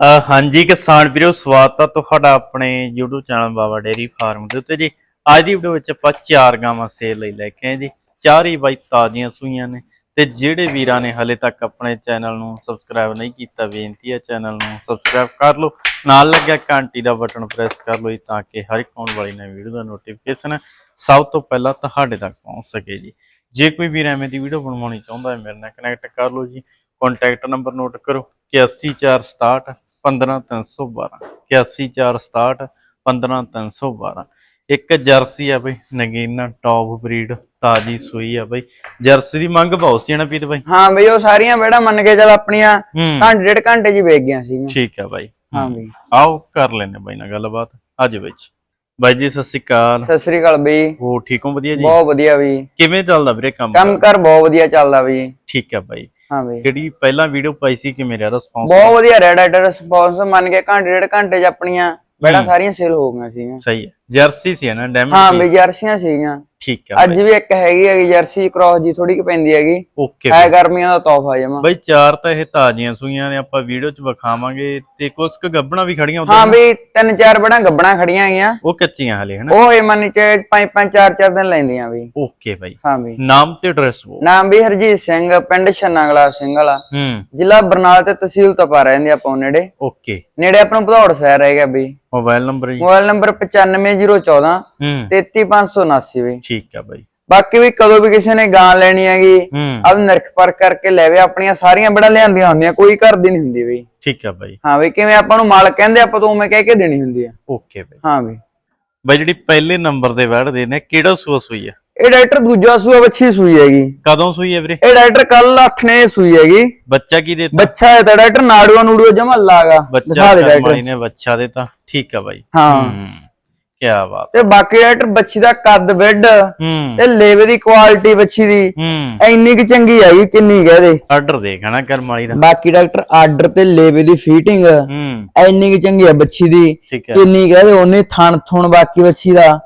ਹਾਂਜੀ ਕਿਸਾਨ ਵੀਰੋ, ਸਵਾਗਤ ਆ ਤੁਹਾਡਾ ਆਪਣੇ YouTube channel Baba dairy farm ਦੇ ਉੱਤੇ ਜੀ। ਅੱਜ ਦੀ ਵੀਡੀਓ ਵਿੱਚ ਆਪਾਂ ਚਾਰ ਗਾਵਾਂ ਸੇਲ ਲਈ ਲੈ ਕੇ ਆਏ ਜੀ। ਚਾਰ ਹੀ ਬਾਈ ਤਾਜ਼ੀਆਂ ਸੂਈਆਂ ਨੇ ਤੇ ਜਿਹੜੇ ਵੀਰਾਂ ਨੇ ਹਲੇ ਤੱਕ ਆਪਣੇ ਚੈਨਲ ਨੂੰ ਸਬਸਕ੍ਰਾਈਬ ਨਹੀਂ ਕੀਤਾ, ਬੇਨਤੀ ਹੈ ਚੈਨਲ ਨੂੰ ਸਬਸਕ੍ਰਾਈਬ ਕਰ ਲਓ। ਨਾਲ ਲੱਗਿਆ ਘੰਟੀ ਦਾ ਬਟਨ ਪ੍ਰੈਸ ਕਰ ਲਓ ਜੀ ਤਾਂ ਕਿ ਹਰ ਇੱਕ ਆਉਣ ਵਾਲੀ ਨਵੀਂ ਵੀਡੀਓ ਦਾ ਨੋਟੀਫਿਕੇਸ਼ਨ ਸਭ ਤੋਂ ਪਹਿਲਾਂ ਤੁਹਾਡੇ ਤੱਕ ਪਹੁੰਚ ਸਕੇ ਜੀ। ਜੇ ਕੋਈ ਵੀਰ ਐਵੇਂ ਦੀ ਵੀਡੀਓ ਬਣਵਾਉਣੀ ਚਾਹੁੰਦਾ ਹੈ, ਮੇਰੇ ਨਾਲ ਕਨੈਕਟ ਕਰ ਲਓ ਜੀ। ਕੰਟੈਕਟ ਨੰਬਰ ਨੋਟ ਕਰੋ 81467 15312 81467 15312 ਇੱਕ ਜਰਸੀ ਆ ਬਈ ਨਗੀਨਾ ਟੌਪ ਬਰੀਡ ਤਾਜੀ ਸੂਈ ਆ ਬਈ। ਜਰਸੀ ਦੀ ਮੰਗ ਬਹੁਤ ਸੀ ਨਾ ਪੀਤ ਬਾਈ? ਹਾਂ ਬਈ ਉਹ ਸਾਰੀਆਂ ਬੇੜਾ ਮੰਨ ਕੇ ਚੱਲ ਆਪਣੀਆਂ ਹੂੰ। ਘੰਟੇ ਡੇਢ ਘੰਟੇ ਜੀ ਵੇਚ ਗਈਆਂ ਸੀਗੀਆਂ। ਠੀਕ ਆ ਬਾਈ। ਹਾਂ ਬਈ। ਆਓ ਕਰ ਲੈਨੇ ਬਾਈ ਨਾਲ ਗੱਲਬਾਤ ਅੱਜ ਵਿੱਚ। ਬਾਈ ਜੀ ਸਤਿ ਸ਼੍ਰੀ ਅਕਾਲ। ਸਤਿ ਸ੍ਰੀ ਅਕਾਲ ਬਈ। ਹੋ ਠੀਕ ਹੋ? ਵਧੀਆ ਜੀ? ਬਹੁਤ ਵਧੀਆ ਬਈ। ਕਿਵੇਂ ਚੱਲਦਾ ਵੀਰੇ ਕੰਮ? ਕੰਮ ਕਰ ਬਹੁਤ ਵਧੀਆ ਚੱਲਦਾ ਬਈ। ਠੀਕ ਆ ਬਾਈ। ਹਾਂ ਬਈ। ਜਿਹੜੀ ਪਹਿਲਾਂ ਵੀਡੀਓ ਪਾਈ ਸੀ ਕਿ ਮੇਰਾ ਰਿਸਪੌਂਸ ਬਹੁਤ ਵਧੀਆ ਰੈਡ ਆਈਟਰ ਰਿਸਪੌਂਸ ਮੰਨ ਕੇ ਘੰਟੇ ਡੇਢ ਘੰਟੇ ਚ ਆਪਣੀਆਂ ਬੇੜਾ ਸਾਰੀਆਂ ਸੇਲ ਹੋ ਗਈਆਂ ਸੀਗੀਆਂ। ਸਹੀ ਹੈ। ਜਰਸੀ ਸੀ ਨਾ ਡੈਮੇਜ ਹਾਂ ਬਈ ਜਰਸੀਆਂ ਸੀਗੀਆਂ। ਠੀਕ ਆ ਅੱਜ ਵੀ ਇੱਕ ਹੈਗੀ ਹੈਗੀ ਜਰਸੀ ਕ੍ਰੋਸ ਜੀ ਥੋੜੀ ਕਿ ਪੈਂਦੀ ਹੈਗੀ। ਹੈ ਗਰਮੀਆਂ ਦਾ ਤੋਹਫਾ ਜਮਾ ਬਈ ਚਾਰ ਤਾਂ ਇਹ ਤਾਜ਼ੀਆਂ ਸੂਈਆਂ ਨੇ ਆਪਾਂ ਵੀਡੀਓ 'ਚ ਵਿਖਾਵਾਂਗੇ ਤੇ ਕੁਝ ਕ ਗੱਬਣਾ ਵੀ ਖੜੀਆਂ ਉਧਰ ਹਾਂ ਬਈ ਤਿੰਨ ਚਾਰ ਬੜਾ ਗੱਬਣਾ ਖੜੀਆਂ ਹੈਗੀਆਂ। ਉਹ ਕੱਚੀਆਂ ਹਲੇ ਹਨਾ? ਉਹ ਇਹ ਮੰਨ ਚ ਪੰਜ ਪੰਜ ਚਾਰ ਚਾਰ ਦਿਨ ਲੈਂਦੀਆਂ ਬਈ ਓਕੇ ਬਈ। ਹਾਂ ਬਈ ਨਾਮ ਤੇ ਐਡਰੈਸ ਉਹ ਨਾਮ ਬਈ ਹਰਜੀਤ ਸਿੰਘ ਪਿੰਡ ਛੰਨਾਗਲਾ ਸਿੰਘ ਵਾਲਾ। ਹੂੰ। ਜ਼ਿਲ੍ਹਾ ਬਰਨਾਲਾ ਤੇ ਤਹਿਸੀਲ ਤੋਂ ਪਾਰ ਰਹਿੰਦੇ ਆਪਾਂ ਨੇੜੇ। ਓਕੇ। ਨੇੜੇ ਆਪਣਾ ਭਦੌੜ ਸ਼ਹਿਰ ਹੈਗਾ ਬਈ ਮੋਬਾਈਲ ਨੰਬਰ ਜੀ। ਮੋਬਾਈਲ ਨੰਬਰ 95 ਬਾਕੀ ਵੀ ਕਦੋਂ ਵੀ ਕਿਸੇ ਨੇ ਗਾਂ ਲੈਣੀ ਹੈਗੀ ਆਪ ਨਿਰਖ ਪਰ ਕਰਕੇ ਲੈਵੇ ਆਪਣੀਆਂ ਸਾਰੀਆਂ ਬੜਾ ਲਿਆਂਦੀਆਂ ਹੁੰਦੀਆਂ ਕੋਈ ਘਰ ਦੀ ਨਹੀਂ ਹੁੰਦੀ ਬਈ ਠੀਕ ਆ ਬਾਈ। ਹਾਂ ਬਈ ਕਿਵੇਂ ਆਪਾਂ ਨੂੰ ਮਾਲ ਕਹਿੰਦੇ ਆਪਾਂ ਤੋਂ ਉਵੇਂ ਕਹਿ ਕੇ ਦੇਣੀ ਹੁੰਦੀ ਆ। ਓਕੇ ਬਾਈ। ਹਾਂ ਬਈ ਜਿਹੜੀ ਪਹਿਲੇ ਨੰਬਰ ਦੇ ਵੜ ਦੇ ਨੇ ਕਿਹੜਾ ਸੂਆ ਸੂਈ ਆ? ਇਹ ਡਾਕਟਰ ਦੂਜਾ ਸੂਆ ਬੱਚੀ ਸੂਈ ਹੈਗੀ। ਕਦੋਂ ਸੂਈ ਹੈ ਵੀਰੇ? ਇਹ ਡਾਕਟਰ ਕੱਲ ਅੱਠ ਨੇ ਸੂਈ ਹੈਗੀ। ਬੱਚਾ ਕੀ ਦੇਤਾ? ਬੱਚਾ ਹੈ ਤਾਂ ਡਾਕਟਰ ਨਾੜੂਆ ਨੂੜੂਆ ਜਮਾ ਲਾਗਾ। ਬੱਚਾ ਦੇ ਡਾਕਟਰ। ਨੇ ਬੱਚਾ ਦੇਤਾ। ਠੀਕ ਆ ਬਾਈ। ਹਾਂ। ਕੀ ਬਾਤ ਤੇ ਬਾਕੀ ਡਾਕਟਰ ਬੱਚੀ ਦਾ ਕੱਦ ਹੂੰ। ਤੇ ਲੇਵੇ ਦੀ ਕੁਆਲਿਟੀ ਬੱਚੀ ਦੀ ਇੰਨੀ ਕਿ ਚੰਗੀ ਹੈਗੀ ਕਿੰਨੀ ਕਹਦੇ ਆਰਡਰ ਦੇਖ ਹਨਾ ਕਰਮਾਲੀ ਦਾ। ਬਾਕੀ ਡਾਕਟਰ ਆਰਡਰ ਤੇ ਲੇਵੇ ਦੀ ਫੀਟਿੰਗ ਇੰਨੀ ਕਿ ਚੰਗੀ ਹੈ ਬੱਚੀ ਦੀ। ਕਿੰਨੀ ਕਹਦੇ ਉਹਨੇ ਥਣ ਥੁਣ ਬਾਕੀ ਬੱਚੀ ਦਾ।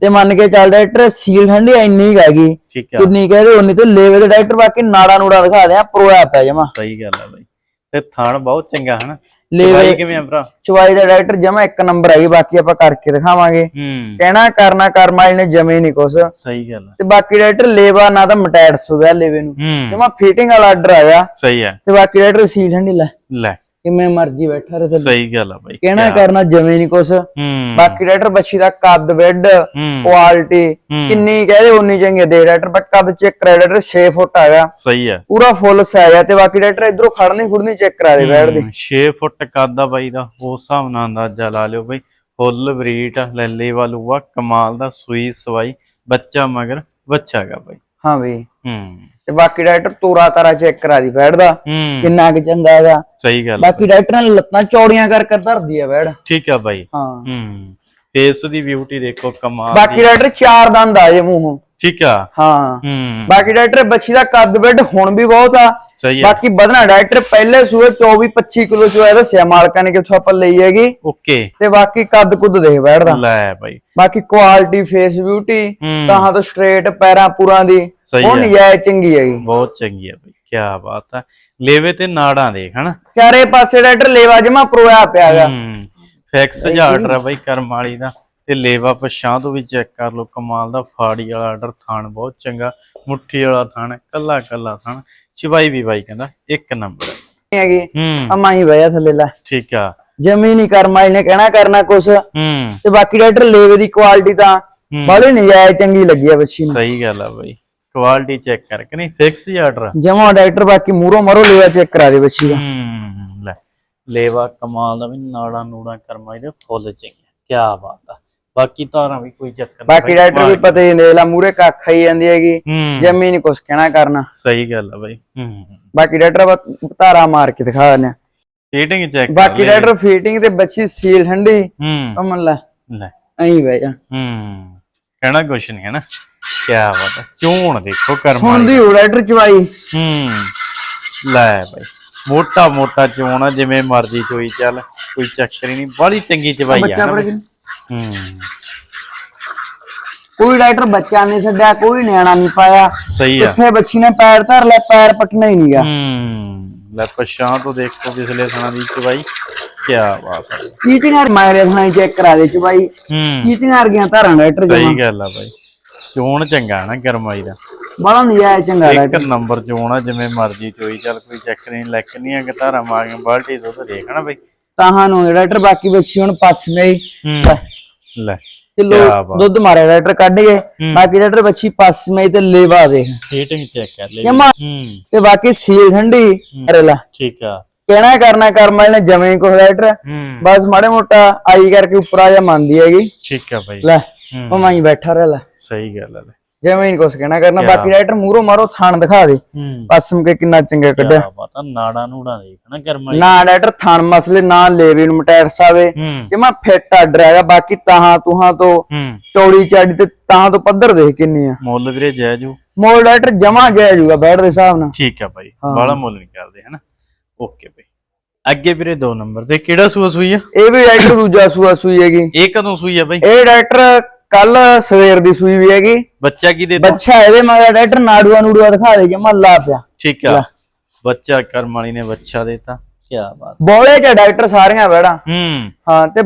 ਤੇ ਮੰਨ ਕੇ ਚੱਲ ਡਾਕਟਰ ਸੀਲ ਠੰਡੀ ਇੰਨੀ ਕੁ ਹੈਗੀ। ਆ। ਕਿੰਨੀ ਕਹਦੇ ਉਹਨੇ ਤੇ ਲੇਵੇ ਦੇ ਡਾਕਟਰ ਬਾਕੀ ਨਾੜਾ ਨੂੜਾ ਦਿਖਾ ਦਿਆਂ ਪਰੋਇਆ ਪਿਆ ਜਮਾ। ਸਹੀ ਗੱਲ ਆ ਬਾਈ। ਤੇ ਥਾਣ ਬਹੁਤ ਚੰਗਾ ਹਨਾ। ਲੇਵੇ ਬਾਈ ਕਿਵੇਂ ਆ ਭਰਾ? ਚਵਾਈ ਦਾ ਡਾਕਟਰ ਜਮਾ ਇੱਕ ਨੰਬਰ ਹੈਗੀ ਬਾਕੀ ਆਪਾਂ ਕਰਕੇ ਦਿਖਾਵਾਂਗੇ। ਹੂੰ। ਕਹਿਣਾ ਕਰਨਾ ਕਰਮਾਈ ਨੇ ਜਮੇ ਨਹੀਂ ਕੁਛ। ਸਹੀ ਗੱਲ ਆ। ਤੇ ਬਾਕੀ ਡਾਕਟਰ ਲੇਵਾ ਨਾ ਤਾਂ ਮਟੈਟ ਸੁਵਿਆ ਲੇਵੇ ਨੂੰ। ਹੂੰ। ਜਮਾ ਫਿਟਿੰਗ ਵਾਲਾ ਆਰਡਰ ਆਇਆ ਸਹੀ ਹੈ ਤੇ ਬਾਕੀ ਡਾਕਟਰ ਸੀਲ ਠੰਡੀ ਲੈ। ਲੈ। ਕਿਵੇਂ ਮਰਜ਼ੀ ਬੈਠਾ ਰਹੇ ਸਹੀ ਗੱਲ ਆ ਬਾਈ ਕਹਿਣਾ ਕਰਨਾ ਜਮੇ ਨਹੀਂ ਕੁਛ। ਬਾਕੀ ਡਾਕਟਰ ਬੱਚੀ ਦਾ ਕੱਦ ਵੈਡ ਕੁਆਲਿਟੀ। ਕਿੰਨੀ ਕਹਦੇ ਉਨੀ ਚੰਗੀ ਦੇ ਡਾਕਟਰ ਬਟ ਕੱਦ ਚੈੱਕ ਕਰਾ ਡਾਕਟਰ 6 ਫੁੱਟ ਹੈਗਾ ਸਹੀ ਹੈ ਪੂਰਾ ਫੁੱਲ ਸਾਈਜ਼ ਹੈ ਤੇ ਬਾਕੀ ਡਾਕਟਰ ਇਧਰੋਂ ਖੜਨੀ ਖੁੜਨੀ ਚੈੱਕ ਕਰਾ ਦੇ ਬੈਠ ਦੇ। 6 ਫੁੱਟ ਕੱਦ ਆ ਬਾਈ ਦਾ ਉਸ ਹਿਸਾਬ ਨਾਲ ਅੰਦਾਜ਼ਾ ਲਾ ਲਿਓ ਬਾਈ। ਫੁੱਲ ਬਰੀਟ ਲੱਲੇ ਵਾਲੂਆ ਕਮਾਲ ਦਾ ਸੂਈ ਸਵਾਈ ਬੱਚਾ ਮਗਰ ਬੱਚਾ ਹੈਗਾ ਬਾਈ। ਹਾਂ ਬਈ। ਹੂੰ। ਤੇ ਬਾਕੀ ਡਾਕਟਰ ਤੋਰਾ ਤਾਰਾ ਚੈੱਕ ਕਰਾ ਦੀ ਬੈਠ ਦਾ ਹੂੰ। ਕਿੰਨਾ ਕੁ ਚੰਗਾ ਹੈਗਾ। ਸਹੀ ਗੱਲ। ਬਾਕੀ ਡਾਕਟਰ ਨੇ ਲੱਤਾਂ ਚੌੜੀਆਂ ਕਰ ਕਰ ਧਰਦੀ ਆ ਬੈਠ ਠੀਕ ਆ ਬਾਈ। ਹਾਂ। ਹੂੰ। ਫੇਸ ਦੀ ਬਿਊਟੀ ਦੇਖੋ ਕਮਾਲ ਬਾਕੀ ਡਾਕਟਰ ਚਾਰ ਦੰਦ ਆ ਜੇ ਮੂੰਹੋਂ। ਠੀਕ ਆ। ਹਾਂ। ਹੂੰ। ਬਾਕੀ ਡਾਕਟਰ ਬੱਚੀ ਦਾ ਕੱਦ ਬੈੱਡ ਹੁਣ ਵੀ ਬਹੁਤ ਆ। ਸਹੀ ਆ। ਬਾਕੀ ਵਧਣਾ ਡਾਕਟਰ ਪਹਿਲੇ ਸੂਏ 24 25 ਕਿਲੋ ਚੋਂ ਇਹ ਦੱਸਿਆ ਮਾਲਕਾਂ ਨੇ ਕਿੱਥੋਂ ਆਪਾਂ ਲਈ ਹੈਗੀ। ਓਕੇ। ਤੇ ਬਾਕੀ ਕੱਦ ਕੁੱਦ ਦੇਖ ਬੈਠਦਾ ਲੈ ਬਾਈ। ਬਾਕੀ ਕੁਆਲਿਟੀ ਫੇਸ ਬਿਊਟੀ ਹੂੰ। ਤਾਂ ਤੋਂ ਸਟ੍ਰੇਟ ਪੈਰਾਂ ਪੂਰਾਂ ਦੀ। ਸਹੀ ਉਹ ਹੈ। ਨਜਾਇਜ਼ ਚੰਗੀ ਹੈਗੀ। ਬਹੁਤ ਚੰਗੀ ਆ ਬਾਈ ਕੀ ਬਾਤ ਆ ਲੇਵੇ ਤੇ ਨਾੜਾਂ ਦੇਖ ਹਨਾ? ਚਾਰੇ ਪਾਸੇ ਡਾਕਟਰ ਲੇਵਾ ਜਮਾ ਪਰੋਇਆ ਪਿਆ ਹੈਗਾ ਹੂੰ ਫੈਕਸ ਜਿਹਾ ਆਰਡਰ ਆ ਬਾਈ ਕਰਮ ਵਾਲੀ ਦਾ। ਤੇ ਲੇਵਾ ਪਛਾਂ ਤੋਂ ਵੀ ਚੈੱਕ ਕਰ ਲਓ ਕਮਾਲ ਦਾ ਫਾੜੀ ਵਾਲਾ ਆਰਡਰ ਥਾਣ ਬਹੁਤ ਚੰਗਾ। ਮੁੱਠੀ ਵਾਲਾ ਥਾਣ ਕੱਲਾ ਕੱਲਾ ਥਾਣ। ਚਵਾਈ ਵੀ ਬਾਈ ਕਹਿੰਦਾ ਇੱਕ ਨੰਬਰ। ਹੈ ਹੈਗੀ। ਹੂੰ। ਅਮਾ ਹੀ ਥੱਲੇ ਲੈ। ਠੀਕ ਆ। ਜਮੀ ਨਹੀਂ ਕਰਮਾਈ ਨੇ ਕਹਿਣਾ ਕਰਨਾ ਕੁਛ। ਹੂੰ। ਤੇ ਬਾਕੀ ਡਾਕਟਰ ਲੇਵੇ ਦੀ ਕੁਆਲਿਟੀ ਤਾਂ ਹੂੰ। ਬੜੀ ਨਜਾਇਜ਼ ਚੰਗੀ ਲੱਗੀ ਆ ਬੱਚੀ ਨੂੰ। ਸਹੀ ਗੱਲ ਆ ਬਾਈ। ਕੁਆਲਿਟੀ ਚੈੱਕ ਕਰਕੇ ਨਹੀਂ ਫਿਕਸ ਹੀ ਆਰਡਰ ਜਮਾ ਡਾਕਟਰ ਬਾਕੀ ਮੂਰੋ ਮਰੋ ਲੇਵਾ ਚੈੱਕ ਕਰਾ ਦੇ ਬੱਚੀ ਦਾ। ਹੂੰ ਲੈ। ਲੇਵਾ ਕਮਾਲ ਦਾ ਵੀ ਨਾੜਾ ਨੂੜਾ ਕਰਮਾ ਇਹਦੇ ਫੁੱਲ ਚੰਗੇ ਕੀ ਬਾਤ ਆ। ਬਾਕੀ ਤਾਰਾਂ ਵੀ ਕੋਈ ਚੱਕਰ ਨਹੀਂ ਬਾਕੀ ਬਾਈ। ਡਾਕਟਰ ਵੀ ਪਤਾ ਹੀ ਨਹੀਂ ਲਾ ਮੂਰੇ ਕੱਖ ਖਾਈ ਜਾਂਦੀ ਹੈਗੀ ਹੂੰ। ਜਮੀ ਨਹੀਂ ਕੁਛ ਕਹਿਣਾ ਕਰਨਾ। ਸਹੀ ਗੱਲ ਆ ਬਾਈ ਹੂੰ। ਬਾਕੀ ਡਾਕਟਰ ਬਸ ਧਾਰਾ ਮਾਰ ਕੇ ਦਿਖਾ ਦਿੰਦੇ ਫੀਟਿੰਗ ਚੈੱਕ ਬਾਕੀ ਡਾਕਟਰ ਫੀਟਿੰਗ ਤੇ ਬੱਚੀ ਸੀਲ ਠੰਡੀ। ਹੂੰ। ਅਮਨ ਲੈ ਲੈ। ਐਂ ਜਾ। ਹੂੰ। ਕਹਿਣਾ ਕੁਛ ਨਹੀਂ ਹੈ ਨਾ? ਕੀ ਬਾਤ ਆ ਚੋਣ ਦੇਖੋ ਕਰਮਾ ਸੁਣਦੀ ਹੋ ਡਾਕਟਰ ਚਵਾਈ? ਹੂੰ ਲੈ ਬਾਈ ਮੋਟਾ ਮੋਟਾ ਚੋਣ ਆ ਜਿਵੇਂ ਮਰਜ਼ੀ ਚੋਈ ਚੱਲ ਕੋਈ ਚੱਕਰ ਹੀ ਨਹੀਂ ਬੜੀ ਚੰਗੀ ਚਵਾਈ ਆ ਬੱਚਾ ਹੂੰ। ਕੋਈ ਡਾਕਟਰ ਬੱਚਾ ਨਹੀਂ ਛੱਡਿਆ ਕੋਈ ਨਿਆਣਾ ਨਹੀਂ ਪਾਇਆ। ਸਹੀ ਆ। ਇੱਥੇ ਬੱਚੀ ਨੇ ਪੈਰ ਧਰ ਲੈ ਪੈਰ ਪਟਣਾ ਹੀ ਨਹੀਂਗਾ ਹੂੰ ਲੈ ਪਛਾਂ ਤੋਂ ਦੇਖੋ ਪਿਛਲੇ ਥਾਂ ਦੀ ਚਵਾਈ ਕੀ ਬਾਤ ਹੈ। ਚੀਟਿੰਗਾਂ ਮਾਰੇ ਸੁਣਾਈ ਚੈੱਕ ਕਰਾ ਦੇ ਚ ਬਾਈ ਹੂੰ। ਚੀਟਿੰਗਾਂ ਵਰਗੀਆਂ ਧਾਰਾਂ ਡਾਕਟਰ ਜਮਾ। ਸਹੀ ਗੱਲ ਆ ਬਾਈ। ਚੋਣ ਚੰਗਾ ਨਾ ਕਰਮਾਈ ਦਾ। ਬੜਾ ਨਜਾਇਜ਼ ਚੰਗਾ ਇੱਕ ਨੰਬਰ ਚੋਣ ਆ ਜਿਵੇਂ ਮਰਜ਼ੀ ਚੋਈ ਚੱਲ ਕੋਈ ਚੱਕ ਨਹੀਂ ਲੈਕ ਨਹੀਂ ਆ ਗਤਾਰਾ ਮਾਰੀਆਂ ਬਾਲਟੀ ਦੁੱਧ ਦੇਖਣਾ ਬਈ। ਤਾਹਾਂ ਨੂੰ ਡਾਕਟਰ ਬਾਕੀ ਬੱਚੀ ਹੁਣ ਪਾਸ ਮੇ ਹੂੰ। ਲੈ। ਕਿਲੋ ਕਿਆ ਬਾਤ। ਦੁੱਧ ਮਾਰਿਆ ਡਾਕਟਰ ਕੱਢ ਗਏ। ਬਾਕੀ ਡਾਕਟਰ ਬੱਚੀ ਪਾਸ ਮੇ ਤੇ ਲੇਵਾ ਦੇਖ ਹੀਟਿੰਗ ਚੈੱਕ ਕਰ ਲੈ ਜਮਾ। ਹੂੰ। ਤੇ ਬਾਕੀ ਸੀਲ ਠੰਡੀ ਅਰੇ ਲੈ। ਠੀਕ ਆ। ਕਹਿਣਾ ਕਰਨਾ ਕਰਮ ਵਾਲੇ ਨੇ ਜਵੇਂ ਕੋ ਡਾਕਟਰ ਹੂੰ। ਬਸ ਮਾੜੇ ਮੋਟਾ ਆਈ ਕਰਕੇ ਉੱਪਰ ਆ ਜਾ ਮੰਨਦੀ ਹੈਗੀ। ਠੀਕ ਆ ਬਾਈ। ਲੈ। ਹੂੰ। ਉਹ ਮਾਈ ਬੈਠਾ ਰਹਿ ਲੈ। ਸਹੀ ਗੱਲ ਲੈ। ਜਿਵੇਂ ਨਹੀਂ ਕੁਛ ਕਹਿਣਾ ਕਰਨਾ ਬਾਕੀ ਡਾਕਟਰ ਮੂਹਰੋਂ ਮਾਰੋ ਥਾਣ ਦਿਖਾ ਦੇ। ਹੂੰ। ਪਸਮ ਕੇ ਕਿੰਨਾ ਚੰਗਾ ਕੱਢਿਆ। ਆ ਨਾੜਾ ਨੂੜਾ ਦੇਖਣਾ ਕਰਮਾਈ ਨਾ ਡਾਕਟਰ ਥਾਣ ਮਸਲੇ ਨਾ ਲੇਵੇ ਨੂੰ ਮਟੈਟਸ ਆਵੇ। ਹੂੰ। ਜਮਾ ਫਿੱਟ ਆਰਡਰ ਹੈਗਾ ਬਾਕੀ ਤਾਹਾਂ ਤੁਹਾਂ ਤੋਂ ਹੂੰ। ਚੌੜੀ ਚਾੜੀ ਤੇ ਤਾਹਾਂ ਤੋਂ ਪੱਧਰ ਦੇਖ ਕਿੰਨੀ ਆ। ਮੁੱਲ ਵੀਰੇ ਜੈਜੂ ਮੋਲ ਡਾਕਟਰ ਜਮਾ ਜਾਇ ਜੂਗਾ ਬੈਠ ਦੇ ਹਿਸਾਬ ਨਾਲ। ਠੀਕ ਆ ਬਾਈ ਬਾਲਾ ਮੁੱਲ ਨਹੀਂ ਕਰਦੇ ਹਨਾ। ਓਕੇ ਬਾਈ। ਅੱਗੇ ਵੀਰੇ ਦੋ ਨੰਬਰ ਤੇ ਕਿਹੜਾ ਸੂਆ ਸੂਈ ਆ? ਇਹ ਵੀ ਡਾਕਟਰ ਦੂਜਾ ਸੂਆ ਸੂਈ ਹੈਗੀ। ਇਹ ਕਦੋਂ ਸੂਈ ਆ ਬਾਈ? ਇਹ ਡਾਕਟਰ ਕੱਲ ਸਵੇਰ ਦੀ ਸੂਈ ਵੀ ਹੈਗੀ। ਬੱਚਾ ਕੀ ਦੇ ਬੱਚਾ ਇਹਦੇ ਮਗਰ ਡਾਕਟਰ ਨਾੜੂਆ ਨੂੜੂਆ ਦਿਖਾ ਦੇ ਜਮਾ ਲਾ ਪਿਆ। ਠੀਕ ਆ। ਬੱਚਾ ਕਰਮ ਵਾਲੀ ਨੇ ਬੱਚਾ ਦੇਤਾ। ਕੀ ਬਾਤ। ਬੋਲੇ ਚ ਡਾਕਟਰ ਸਾਰੀਆਂ ਬੈੜਾ। ਹੂੰ। ਹਾਂ ਤੇ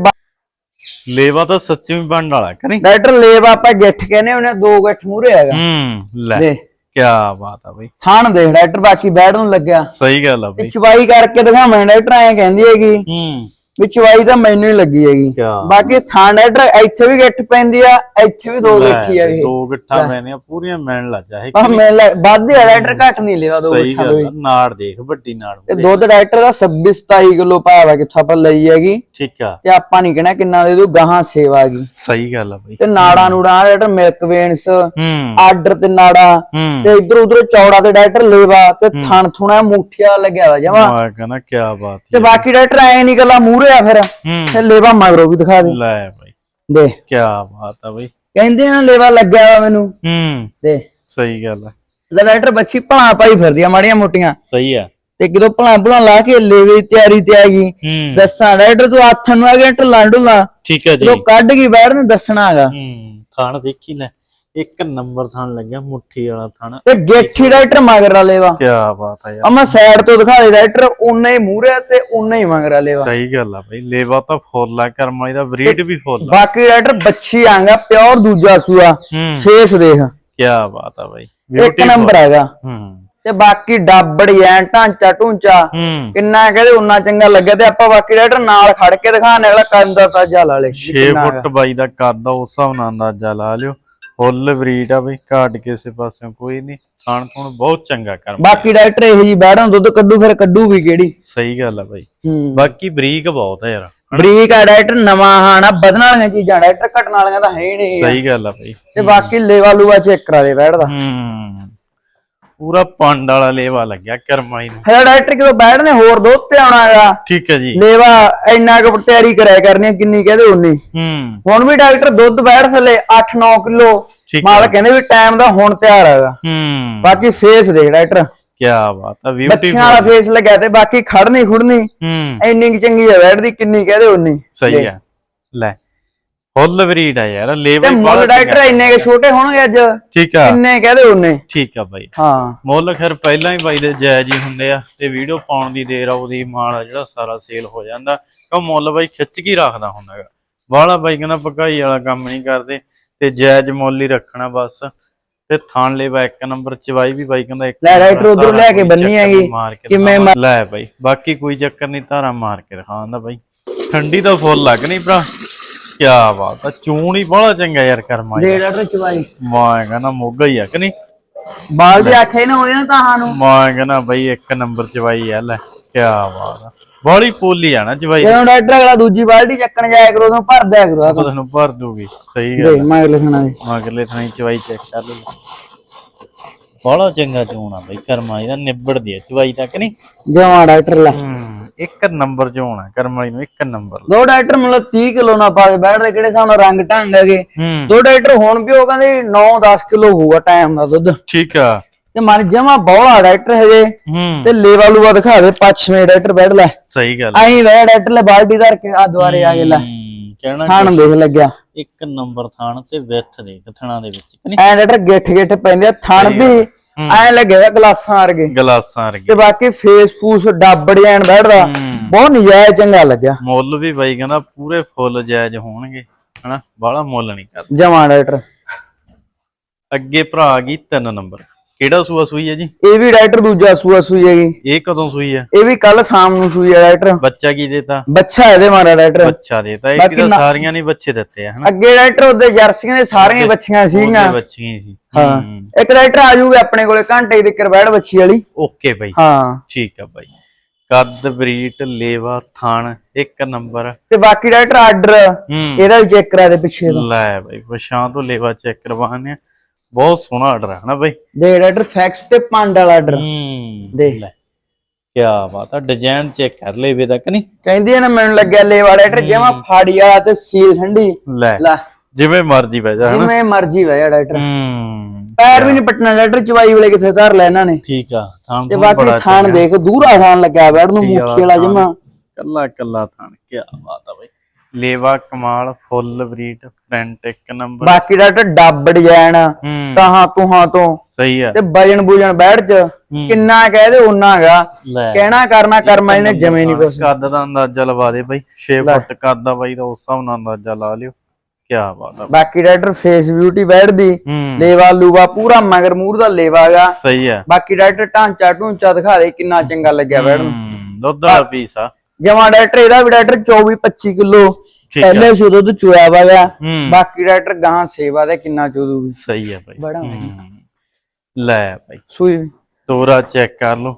ਲੇਵਾ ਤਾਂ ਸੱਚੀ ਵੀ ਬਣਨ ਵਾਲਾ ਕਿ ਨਹੀਂ? ਡਾਕਟਰ ਲੇਵ ਆਪਾਂ ਗਿੱਠ ਕਹਿੰਦੇ ਉਹਨੇ ਦੋ ਗਿੱਠ ਮੂਰੇ ਹੈਗਾ। ਹੂੰ ਲੈ। ਦੇ। ਕੀ ਬਾਤ ਆ ਬਾਈ। ਥਾਣ ਦੇਖ ਡਾਕਟਰ ਬਾਕੀ ਬੈਠ ਨੂੰ ਲੱਗਿਆ। ਸਹੀ ਗੱਲ ਆ ਬਾਈ। ਚੁਬਾਈ ਕਰਕੇ ਦਿਖਾਵਾਂ ਡਾਕਟਰ ਐਂ ਕਹਿੰਦੀ ਹੈਗੀ। ਹੂੰ। ਵੀ ਚੁਬਾਈ ਤਾਂ ਮੈਨੂੰ ਹੀ ਲੱਗੀ ਹੈਗੀ। ਕਿਆ ਬਾਕੀ ਥਾਣ ਡਾਕਟਰ ਇੱਥੇ ਵੀ ਗਿੱਠ ਪੈਂਦੀ ਆ ਇੱਥੇ ਵੀ ਦੋ ਗਿੱਠੀ ਲੈ, ਹੈਗੀ ਦੋ ਗਿੱਠਾਂ ਪੈਣੀਆਂ ਪੂਰੀਆਂ ਮੈਣ ਲੱਗ ਜਾਏ ਪਰ ਮੈਨੂੰ ਲੱਗ- ਵੱਧ ਹੀ ਆ ਡਾਕਟਰ ਘੱਟ ਨਹੀਂ ਲਿਆ ਦੋ ਸਹੀ ਗਿੱਠਾਂ ਗੱਲ ਆ ਨਾੜ ਦੇਖ ਵੱਡੀ ਨਾੜ ਤੇ ਦੁੱਧ ਡਾਕਟਰ ਦਾ 26 27 ਕਿਲੋ ਪਾਇਆ ਵਾ ਕਿੱਥੋਂ ਆਪਾਂ ਲਈ ਹੈਗੀ। ਠੀਕ ਆ। ਤੇ ਆਪਾਂ ਨਹੀਂ ਕਹਿਣਾ ਕਿੰਨਾ ਦੇ ਦੂ ਗਾਹਾਂ ਸੇਵਾ ਗਈ ਸਹੀ ਗੱਲ ਆ ਬਾਈ। ਤੇ ਨਾੜਾਂ ਨੂੜਾਂ ਡਾਕਟਰ ਮਿਲਕ ਵੇਨਸ ਹੂੰ। ਆਰਡਰ ਤੇ ਨਾੜਾ ਹੂੰ। ਤੇ ਇਧਰ ਉਧਰ ਚੌੜਾ ਤੇ ਡਾਕਟਰ ਲੇਵਾ ਤੇ ਥਣ ਥੁਣਾ ਮੁੱਠਿਆ ਲੱਗਿਆ ਵਾ ਜਮਾ। ਮੈਂ ਕਹਿੰਦਾ ਕੀ ਬਾਤ ਤੇ ਬਾਕੀ ਡਾਕਟਰ ਐ ਨਹੀਂ ਗੱਲਾਂ ਮੂਹਰੇ ਆ ਫਿਰ। ਹੂੰ। ਤੇ ਲੇਵਾ ਮਗਰੋਂ ਵੀ ਦਿਖਾ ਦੇ। ਲੈ ਬਾਈ। ਦੇ। ਕੀ ਬਾਤ ਆ ਬਾਈ। ਕਹਿੰਦੇ ਨਾ ਲੇਵਾ ਲੱਗਿਆ ਵਾ ਮੈਨੂੰ। ਹੂੰ। ਦੇ। ਸਹੀ ਗੱਲ ਆ। ਲੈ ਡਾਕਟਰ ਬੱਚੀ ਭਲਾ ਪਾਈ ਫਿਰਦੀਆਂ ਮਾੜੀਆਂ ਮੋਟੀਆਂ। ਸਹੀ ਆ। ਤੇ ਕਿਦੋਂ ਭਲਾ ਭਲਾ ਲਾ ਕੇ ਲੇਵੇ ਦੀ ਤਿਆਰੀ ਤੇ ਆ ਗਈ ਦੱਸਾਂ ਡਾਕਟਰ ਤੂੰ ਹੱਥ ਨੂੰ ਆ ਗਿਆ ਢੱਲਾ ਢੁੱਲਾ ਠੀਕ ਆ ਜੀ। ਜਦੋਂ ਕੱਢ ਗਈ ਬੈਠ ਨੂੰ ਦੱਸਣਾ ਹੈਗਾ। ਹੂੰ। ਥਾਣ ਦੇਖੀ ਲੈ। ਇੱਕ ਨੰਬਰ ਥਾਣ ਲੱਗਿਆ ਮੁੱਠੀ ਵਾਲਾ ਥਾਣ ਤੇ ਗੇਠੀ ਡਾਕਟਰ ਮਗਰ ਵਾਲੇ ਵਾ। ਕੀ ਬਾਤ ਆ ਯਾਰ। ਅਮਾ ਸਾਈਡ ਤੋਂ ਦਿਖਾ ਦੇ ਡਾਕਟਰ ਉਨਾ ਹੀ ਮੂਹਰੇ ਤੇ ਉਨਾ ਹੀ ਮਗਰ ਵਾਲੇ ਵਾ। ਸਹੀ ਗੱਲ ਆ ਬਾਈ ਲੇਵਾ ਤਾਂ ਫੁੱਲ ਆ ਕਰਮ ਵਾਲੀ ਦਾ ਬਰੀਡ ਵੀ ਫੁੱਲ ਆ। ਬਾਕੀ ਡਾਕਟਰ ਬੱਚੀ ਆਂਗਾ ਪਿਓਰ ਦੂਜਾ ਸੂਆ ਫੇਸ ਦੇਖ। ਕੀ ਬਾਤ ਆ ਬਾਈ ਇੱਕ ਨੰਬਰ ਹੈਗਾ। ਹੂੰ। ਤੇ ਬਾਕੀ ਡੱਬੜੀ ਐ ਢਾਂਚਾ ਢੂੰਚਾ ਕਿੰਨਾ ਕਹਦੇ ਉਨਾ ਚੰਗਾ ਲੱਗਿਆ ਤੇ ਆਪਾਂ ਬਾਕੀ ਡਾਕਟਰ ਨਾਲ ਖੜ ਕੇ ਦਿਖਾਣੇ ਵਾਲਾ ਕੰਦਾ ਤਾਂ ਜਲ ਵਾਲੇ 6 ਫੁੱਟ ਬਾਈ ਦਾ ਕੱਦ ਆ ਉਸ ਹਿਸਾਬ ਨਾਲ ਅੰਦਾਜ਼ਾ ਲਾ ਲਿਓ। ਫੁੱਲ ਬਰੀਡ ਆ ਬਈ ਘਾਟ ਕਿਸੇ ਪਾਸਿਓਂ ਕੋਈ ਨਹੀਂ ਖਾਣ ਖੂਣ ਬਹੁਤ ਚੰਗਾ ਕਰਮ ਬਾਕੀ ਡਾਕਟਰ ਇਹੋ ਜੀ ਬੈੜਾਂ ਦੁੱਧ ਕੱਢੂ ਫਿਰ ਕੱਢੂ ਵੀ ਕਿਹੜੀ। ਸਹੀ ਗੱਲ ਆ ਬਾਈ। ਬਾਕੀ ਬਰੀਕ ਬਹੁਤ ਆ ਯਾਰ। ਬਰੀਕ ਆ ਡਾਕਟਰ ਨਵਾਂ ਹਾਣਾ ਵਧਣ ਵਾਲੀਆਂ ਚੀਜ਼ਾਂ ਡਾਕਟਰ ਘਟਣ ਵਾਲੀਆਂ ਤਾਂ ਹੈ ਹੀ ਨਹੀਂ ਸਹੀ ਗੱਲ ਆ ਬਾਈ। ਤੇ ਬਾਕੀ ਲੇਵਾ ਲੂਆ ਚੈੱਕ ਕਰਾ ਦੇ ਬੈਠਦਾ ਹੂੰ। ਪੂਰਾ ਪੰਡ ਵਾਲਾ ਲੇਵਾ ਲੱਗਿਆ ਕਰਮਾਈ ਨੂੰ। ਹੈ ਡਾਕਟਰ ਕਿਦੋਂ ਬੈਠਨੇ ਹੋਰ ਦੁੱਧ ਤੇ ਆਉਣਾ ਹੈਗਾ। ਠੀਕ ਹੈ ਜੀ। ਲੇਵਾ ਇੰਨਾ ਕੁ ਤਿਆਰੀ ਕਰਿਆ ਕਰਨੀ ਕਿੰਨੀ ਕਹਦੇ ਉਨੀ। ਹੂੰ। ਹੁਣ ਵੀ ਡਾਕਟਰ ਦੁੱਧ ਬੈਠ ਥੱਲੇ 8-9 ਕਿਲੋ ਠੀਕ ਮਾਲ ਕਹਿੰਦੇ ਵੀ ਟਾਈਮ ਦਾ ਹੁਣ ਤਿਆਰ ਹੈਗਾ। ਹੂੰ। ਬਾਕੀ ਫੇਸ ਦੇਖ ਡਾਕਟਰ। ਕੀ ਬਾਤ ਆ ਬੱਚਿਆਂ ਬਿਊਟੀਫੁਲ ਵਾਲਾ ਫੇਸ ਲੱਗਿਆ ਤੇ ਬਾਕੀ ਖੜਨੀ ਖੁੜਨੀ ਹੂੰ। ਇੰਨੀ ਕੁ ਚੰਗੀ ਆ ਬੈਠਦੀ ਕਿੰਨੀ ਕਹਦੇ ਉਨੀ। ਸਹੀ ਆ ਲੈ। ਫੁੱਲ ਬਰੀਡ ਆ ਯਾਰ ਤੇ ਲੇਵਾ ਹੀ ਮੁੱਲ ਡਾਕਟਰ ਇੰਨੇ ਕੁ ਛੋਟੇ ਹੋਣਗੇ ਅੱਜ? ਠੀਕ ਆ। ਕਿੰਨੇ ਕਹਦੇ ਉਨੇ ਠੀਕ ਆ ਬਾਈ। ਹਾਂ। ਮੁੱਲ ਖੈਰ ਪਹਿਲਾਂ ਹੀ ਬਾਈ ਦੇ ਜਾਇਜ਼ ਹੀ ਹੁੰਦੇ ਆ ਤੇ ਵੀਡੀਓ ਪਾਉਣ ਦੀ ਦੇਰ ਆ ਉਹਦੀ ਮਾਲ ਆ ਜਿਹੜਾ ਸਾਰਾ ਸੇਲ ਹੋ ਜਾਂਦਾ। ਕਿਉਂ ਮੁੱਲ ਬਾਈ ਖਿੱਚ ਕੇ ਰੱਖਦਾ ਹੁੰਦਾ ਹੈਗਾ ਬਾਹਲਾ ਬਾਈ ਕਹਿੰਦਾ ਪਕਾਈ ਵਾਲਾ ਕੰਮ ਨਹੀਂ ਕਰਦੇ ਤੇ ਜਾਇਜ਼ ਮੁੱਲ ਹੀ ਰੱਖਣਾ ਬਸ। ਤੇ ਥਾਣ ਲੈ ਇੱਕ ਨੰਬਰ ਚਵਾਈ ਵੀ ਬਾਈ ਕਹਿੰਦਾ ਇੱਕ ਲੈ ਰਾਈਟਰ ਉਧਰੋਂ ਧਾਰਾਂ ਲੈ ਕੇ ਬੰਨੀ ਹੈਗੀ। ਕਿਵੇਂ। ਲੈ ਬਾਈ ਬਾਕੀ ਕੋਈ ਚੱਕਰ ਨਹੀਂ ਧਾਰਾ ਮਾਰ ਕੇ ਦਿਖਾਉਂਦਾ ਬਾਈ। ਠੰਡੀ ਤਾਂ ਫੁੱਲ ਲੱਗ ਨਹੀਂ ਭਰਾ। ਕੀ ਬਾਤ ਆ ਚੂਣ ਹੀ ਬੜਾ ਚੰਗਾ ਯਾਰ ਕਰਮਾ ਦੇ ਡਾਕਟਰ ਚਵਾਈ। ਮੈਂ ਕਹਿੰਦਾ ਮੋਗਾ ਹੀ ਆ ਕਿ ਨਹੀਂ? ਬਾਲ ਦੀ ਆਖੇ ਨਾ ਹੋਣੇ ਨਾ ਤਾਂ ਨੂੰ ਮੈਂ ਕਹਿੰਦਾ ਬਈ ਇੱਕ ਨੰਬਰ ਚਵਾਈ ਆ ਲੈ ਕੀ ਬਾਤ ਆ। ਬੜੀ ਪੋਲੀ ਆ ਨਾ ਚਵਾਈ। ਜਦੋਂ ਡਾਕਟਰ ਅਗਲਾ ਦੂਜੀ ਬਾਲਟੀ ਚੱਕਣ ਜਾਇਆ ਕਰੋ ਉਦੋਂ ਭਰ ਦਿਆ ਕਰੋ ਆਪ। ਤੁਹਾਨੂੰ ਭਰ ਦੂਗੀ ਸਹੀ ਗੱਲ ਦੇ ਮੈਂ ਲਿਖਣਾ ਦੇ ਮਗਲੇ ਥਾਈ ਚਵਾਈ ਚੈੱਕ ਕਰ ਲਓ ਬੜਾ ਚੰਗਾ ਚੋਣਾ ਬਈ ਕਰਮਾਈ ਦਾ ਨਿਬੜਦੀ ਆ ਚਵਾਈ ਤੱਕ ਨਹੀਂ? ਜਮਾ ਡਾਕਟਰ ਲੈ। ਹੂੰ। ਇੱਕ ਨੰਬਰ ਚੋਣਾ ਕਰਮਾਈ ਨੂੰ ਇੱਕ ਨੰਬਰ ਦੋ ਡਾਕਟਰ ਮਤਲਬ 30 ਕਿਲੋ ਨਾ ਪਾ ਕੇ ਬੈਠਦੇ ਕਿਹੜੇ ਹਿਸਾਬ ਨਾਲ ਰੰਗ ਢੰਗ ਹੈਗੇ? ਹੂੰ। ਦੋ ਡਾਕਟਰ ਹੁਣ ਵੀ ਉਹ ਕਹਿੰਦੇ 9-10 ਕਿਲੋ ਹੋਊਗਾ ਟਾਈਮ ਦਾ ਦੁੱਧ। ਠੀਕ ਆ। ਤੇ ਮਨ ਜਮਾ ਬੌਲਾ ਡਾਕਟਰ ਹਜੇ ਹੂੰ। ਤੇ ਲੇਵਾ ਲੂਵਾ ਦਿਖਾ ਦੇ ਪੱਛਵੇਂ ਡਾਕਟਰ ਬੈਠ ਲੈ। ਸਹੀ ਗੱਲ ਐਂ ਵੈ ਡਾਕਟਰ ਲੈ ਬਾਲਟੀ ਧਰ ਕੇ ਆ ਦੁਆਰੇ ਆ ਕੇ ਲੈ। ਹੂੰ ਕਹਿਣਾ ਖਾਣ ਦੇਖ ਲੱਗਿਆ। ਇੱਕ ਨੰਬਰ ਥਾਣ ਤੇ ਵਿੱਥ ਦੇ ਥਣਾ ਦੇ ਵਿੱਚ। ਕਿ ਐ ਡਾਕਟਰ ਗਿੱਠ ਗਿੱਠ ਪੈਂਦੇ ਆ ਥਣ ਵੀ ਐ ਲੱਗੇਗਾ ਗਲਾਸਾਂ ਵਰਗੇ। ਗਲਾਸਾਂ ਤੇ ਵਰਗੇ ਬਾਕੀ ਫੇਸ ਫੂਸ ਡੱਬ ਡਿਜ਼ਾਈਨ ਬੈਠਦਾ। ਬਹੁਤ ਨਜਾਇਜ਼ ਚੰਗਾ ਲੱਗਿਆ। ਮੁੱਲ ਵੀ ਬਾਈ ਕਹਿੰਦਾ ਪੂਰੇ ਫੁੱਲ ਜਾਇਜ਼ ਹੋਣਗੇ ਹਨਾ? ਬਾਹਲਾ ਮੁੱਲ ਨਹੀਂ ਕਰਦਾ। ਜਮਾ ਡਾਕਟਰ। ਅੱਗੇ ਭਰਾ ਗਈ 3 ਨੰਬਰ। ਕਿਹੜਾ ਸੂਆ ਸੂਈ ਹੈ ਜੀ? ਇਹ ਵੀ ਡਾਕਟਰ ਦੂਜਾ ਸੂਆ ਸੂਈ ਹੈਗੀ ਇਹ ਕਦੋਂ ਸੂਈ ਹੈ? ਇਹ ਵੀ ਕੱਲ ਸ਼ਾਮ ਨੂੰ ਸੂਈ ਹੈ ਡਾਕਟਰ। ਬੱਚਾ ਕੀ ਦੇਤਾ? ਬੱਚਾ ਇਹਦੇ ਮਾਰਾ ਡਾਕਟਰ। ਬੱਚਾ ਦੇਤਾ। ਇਹ ਕਿਹਦਾ ਨਾ- ਸਾਰੀਆਂ ਨਹੀਂ ਬੱਚੇ ਦਿੱਤੇ ਆ ਹਨਾ? ਅੱਗੇ ਡਾਕਟਰ ਉਹਦੇ ਜਰਸੀਆਂ ਦੇ ਸਾਰੀਆਂ ਬੱਚੀਆਂ ਸੀਗੀਆਂ। ਬੱਚੀਆਂ ਸੀ। ਹਾਂ। ਇੱਕ ਡਾਕਟਰ ਆ ਜਾਊਗਾ ਆਪਣੇ ਕੋਲੇ ਘੰਟੇ ਦੀ ਕਰਵੈੜ ਬੱਚੀ ਵਾਲੀ। ਓਕੇ ਬਾਈ। ਹਾਂ। ਠੀਕ ਆ ਬਾਈ। ਕੱਦ ਬਰੀਟ ਲੇਵਾ ਥਣ ਇੱਕ ਨੰਬਰ। ਤੇ ਬਾਕੀ ਡਾਕਟਰ ਆਰਡਰ ਇਹਦਾ ਵੀ ਚੈੱਕ ਕਰਾ ਦੇ ਪਿੱਛੇ ਤੋਂ। ਲੈ ਬਾਈ ਪਛਾਂ ਤੋਂ ਲੇਵਾ ਚੈੱਕ ਕਰਵਾਉਣੇ ਬਹੁਤ ਸੋਹਣਾ ਆਰਡਰ ਹੈ ਨਾ ਬਾਈ? ਦੇ ਡਾਕਟਰ ਫੈਕਸ ਤੇ ਪੰਡ ਵਾਲਾ ਆਰਡਰ ਹੂੰ ਦੇ। ਲੈ। ਕੀ ਬਾਤ ਆ ਡਿਜ਼ਾਈਨ ਚੈੱਕ ਕਰ ਲੈ ਵੇ ਤੱਕ ਨਹੀਂ? ਕਹਿੰਦੀ ਆ ਨਾ ਮੈਨੂੰ ਲੱਗਿਆ ਲੇਵਾ ਡਾਕਟਰ ਜਮਾ ਫਾੜੀ ਵਾਲਾ ਤੇ ਸੀਲ ਠੰਡੀ। ਲੈ ਲੈ। ਜਿਵੇਂ ਮਰਜ਼ੀ ਬਹਿ ਜਾ ਹਨਾ? ਜਿਵੇਂ ਮਰਜ਼ੀ ਵੇ ਡਾਕਟਰ ਹੂੰ। ਪੈਰ ਵੀ ਨਹੀਂ ਪਟਣਾ ਡਾਕਟਰ ਚਵਾਈ ਵੇਲੇ ਕਿਥੇ ਧਰ ਲੈ ਇਹਨਾਂ ਨੇ। ਠੀਕ ਆ ਥਣ ਤੇ ਬਾਕੀ ਥਾਣ ਦੇਖ ਦੂਰਾ ਥਾਣ ਲੱਗਿਆ ਬੈਠ ਨੂੰ ਮੁੱਖੀ ਵਾਲਾ ਜਮਾ। ਕੱਲਾ ਕੱਲਾ ਥਣ ਕੀ ਬਾਤ ਆ ਬਾਈ। ਲੇਵਾ ਕਮਾਲ ਫੁੱਲ ਬਰੀਟ ਫਰੰਟ ਇੱਕ ਨੰਬਰ। ਬਾਕੀ ਡਾਕਟਰ ਡੱਬ ਡਿਜ਼ਾਈਨ ਤਾਹਾਂ ਤੁਹਾਂ ਤੋਂ ਸਹੀ ਆ। ਤੇ ਵਜਨ ਬੁਜਨ ਬੈਠ ਚ ਕਿੰਨਾ ਕਹਦੇ ਲੈ। ਕਹਿਣਾ ਕਰਨਾ ਕਰਮਾ ਇਹਨੇ ਜਮੇ ਨਹੀਂ ਕੁਛ। ਕੱਦ ਦਾ ਅੰਦਾਜ਼ਾ ਲਵਾ ਦੇ ਬਾਈ। 6 ਫੁੱਟ ਕੱਦ ਦਾ ਬਾਈ ਦਾ ਉਸ ਹਿਸਾਬ ਨਾਲ ਅੰਦਾਜ਼ਾ ਲਾ ਲਿਓ। ਕੀ ਬਾਤ ਆ। ਬਾਕੀ ਡਾਕਟਰ ਫੇਸ ਬਿਊਟੀ ਬੈਠ ਦੀ ਲੇਵਾ ਲੂਵਾ ਪੂਰਾ ਮਗਰ ਮੂਰ ਦਾ ਲੇਵਾ ਹੈਗਾ। ਸਹੀ ਆ। ਬਾਕੀ ਡਾਕਟਰ ਢਾਂਚਾ ਢੂੰਚਾ ਦਿਖਾ ਦੇ ਕਿੰਨਾ ਚੰਗਾ ਲੱਗਿਆ ਬੈਠ ਨੂੰ। ਦੁੱਧ ਵਾਲਾ ਪੀਸ ਆ। ਜਮਾ ਡਾਕਟਰ ਇਹਦਾ ਵੀ ਡਾਕਟਰ 24 25 ਕਿਲੋ। ਠੀਕ ਪਹਿਲੇ ਸੋ ਦੁੱਧ ਚੋਇਆ ਹੂੰ। ਬਾਕੀ ਡਾਕਟਰ ਗਾਂ ਸੇਵਾ ਦੇ ਕਿੰਨਾ ਚੋਦੂਗੀ ਸਹੀ ਆ ਬਾਈ। ਬੜਾ ਹੂੰ। ਲੈ ਬਾਈ। ਸੂਈ। ਤੋਰਾ ਚੈੱਕ ਕਰ ਲਓ।